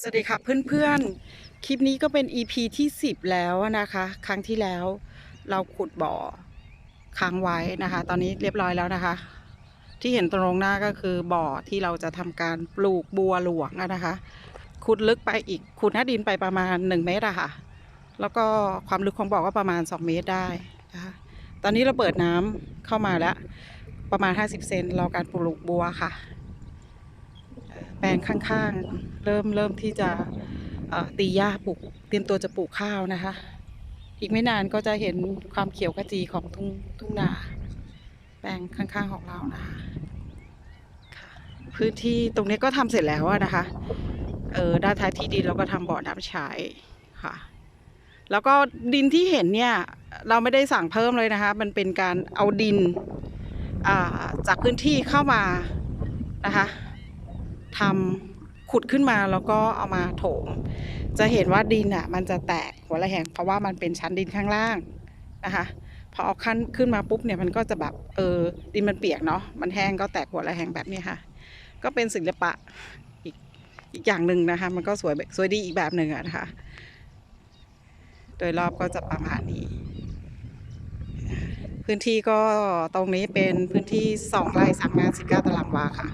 สวัสดีค่ะเพื่อนๆ คลิปนี้ก็เป็น EP ที่ 10 แล้วนะคะ ครั้งที่แล้วเราขุดบ่อค้างไว้นะคะ ตอนนี้เรียบร้อยแล้วนะคะ ที่เห็นตรงหน้าก็คือบ่อที่เราจะทำการปลูกบัวหลวงนะคะ ขุดลึกไปอีกขุดหน้าดินไปประมาณ 1 เมตรอะค่ะ แล้วก็ความลึกของบ่อก็ประมาณ 2 เมตรได้นะคะ ตอนนี้เราเปิดน้ำเข้ามาแล้วประมาณ 50 เซนรอการปลูกบัวค่ะ ลงข้างๆ เริ่มเริ่มที่จะตีหญ้าปลูกเตรียมตัวจะปลูกข้าวนะคะ อีกไม่นานก็จะเห็นความเขียวขจีของทุ่งทุ่งนา แปลงข้างๆของเรานะคะค่ะพื้นที่ตรงนี้ก็ทำเสร็จแล้วนะคะ เออด้านท้ายที่ดินเราก็ทำบ่อน้ำใช้ค่ะ แล้วก็ดินที่เห็นเนี่ย เราไม่ได้สั่งเพิ่มเลยนะคะ มันเป็นการเอาดินจากพื้นที่เข้ามานะคะ ทำขุดขึ้นมาแล้วก็เอามาโถม จะเห็นว่าดินอะ มันจะแตกหัวระแหงเพราะว่ามันเป็นชั้นดินข้างล่างนะคะพอเอาขั้นขึ้นมาปุ๊บเนี่ยมันก็จะแบบเออดินมันเปียกเนาะมันแห้งก็แตกหัวระแหงแบบนี้ค่ะ ก็เป็นศิลปะอีกอีกอย่างหนึ่งนะคะ มันก็สวยแบบสวยดีอีกแบบหนึ่งอะนะคะ โดยรอบก็จะประมาณนี้พื้นที่ก็ตรงนี้เป็นพื้นที่สองไร่สามงานสิบเก้าตารางวาค่ะ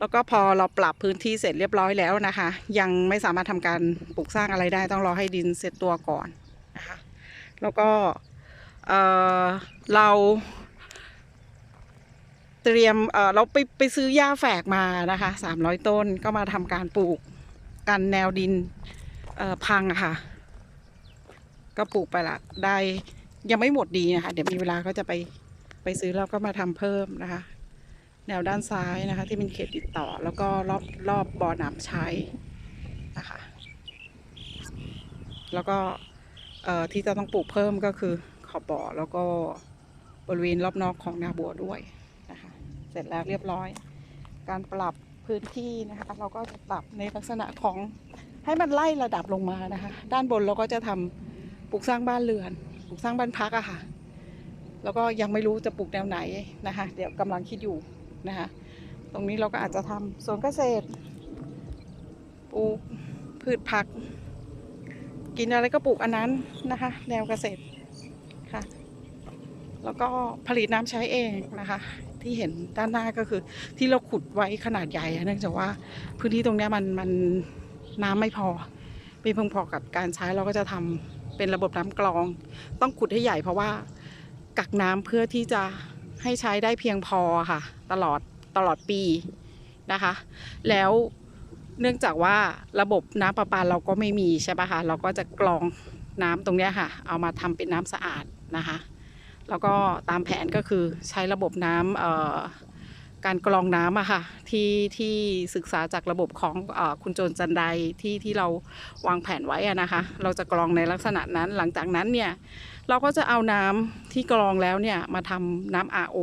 แล้วก็พอเราปรับพื้นที่เสร็จเรียบร้อยแล้วนะคะ ยังไม่สามารถทำการปลูกสร้างอะไรได้ต้องรอให้ดินเสร็จตัวก่อนนะคะ แล้วก็เเราเตรียมเเราไปไปซื้อหญ้าแฝกมานะคะสามร้อยต้นก็มาทำการปลูกกันแนวดินพังอะค่ะ ก็ปลูกไปละได้ยังไม่หมดดีนะคะ เดี๋ยวมีเวลาก็จะไปไปซื้อแล้วก็มาทำเพิ่มนะคะ แนวด้านซ้ายนะคะ ที่เป็นเขตติดต่อแล้วก็รอบรอบบ่อน้ำใช้นะคะ แล้วก็ที่จะต้องปลูกเพิ่มก็คือขอบบ่อแล้วก็บริเวณรอบนอกของนาบัวด้วยนะคะ เสร็จแล้วเรียบร้อย การปรับพื้นที่นะคะ เราก็จะปรับในลักษณะของให้มันไล่ระดับลงมานะคะ ด้านบนเราก็จะทำปลูกสร้างบ้านเรือน ปลูกสร้างบ้านพักอะค่ะ แล้วก็ยังไม่รู้จะปลูกแนวไหนนะคะ เดี๋ยวกำลังคิดอยู่ นะคะ ตรงนี้เราก็อาจจะทำสวนเกษตร ปลูกพืชผัก กินอะไรก็ปลูกอันนั้นนะคะ แนวเกษตรค่ะ แล้วก็ผลิตน้ำใช้เองนะคะ ที่เห็นด้านหน้าก็คือ ที่เราขุดไว้ขนาดใหญ่เนื่องจากว่าพื้นที่ตรงนี้มันมันน้ำไม่พอไม่เพียงพอกับการใช้เราก็จะทำเป็นระบบน้ำกรอง ต้องขุดให้ใหญ่เพราะว่ากักน้ำเพื่อที่จะ ให้ใช้ได้เพียงพอค่ะ ตลอดตลอดปีนะคะ แล้วเนื่องจากว่าระบบน้ำประปาเราก็ไม่มีใช่ปะคะเราก็จะกรองน้ำตรงนี้ค่ะ เอามาทำเป็นน้ำสะอาดนะคะ แล้วก็ตามแผนก็คือใช้ระบบน้ำเอ่อ การกรองน้ำอะค่ะที่ที่ศึกษาจากระบบของอคุณโจนจันไดที่ที่เราวางแผนไว้นะคะ เราจะกรองในลักษณะนั้นหลังจากนั้นเนี่ยเราก็จะเอาน้ำที่กรองแล้วเนี่ยมาทำน้ำ RO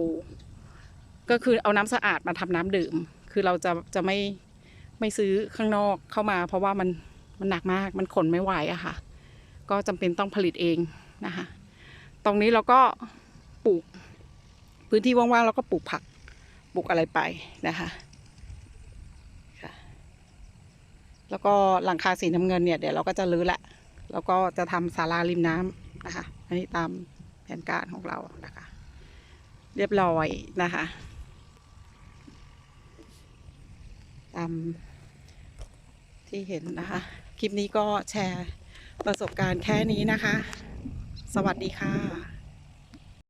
ก็คือเอาน้ำสะอาดมาทำน้ำดื่ม คือเราจะจะไม่ไม่ซื้อข้างนอกเข้ามา เพราะว่ามันมันหนักมากมันขนไม่ไหวอะค่ะ ก็จำเป็นต้องผลิตเองนะคะ ตรงนี้เราก็ปลูก พื้นที่ว่างๆเราก็ปลูกผัก ปลูกอะไรไปนะคะค่ะแล้วก็หลังคาสีน้ำเงินเนี่ยเดี๋ยวเราก็จะรื้อละแล้วก็จะทำศาลาริมน้ำนะคะ อันนี้ตามแผนการของเรานะคะ เรียบร้อยนะคะตามที่เห็นนะคะ คลิปนี้ก็แชร์ประสบการณ์แค่นี้นะคะ สวัสดีค่ะ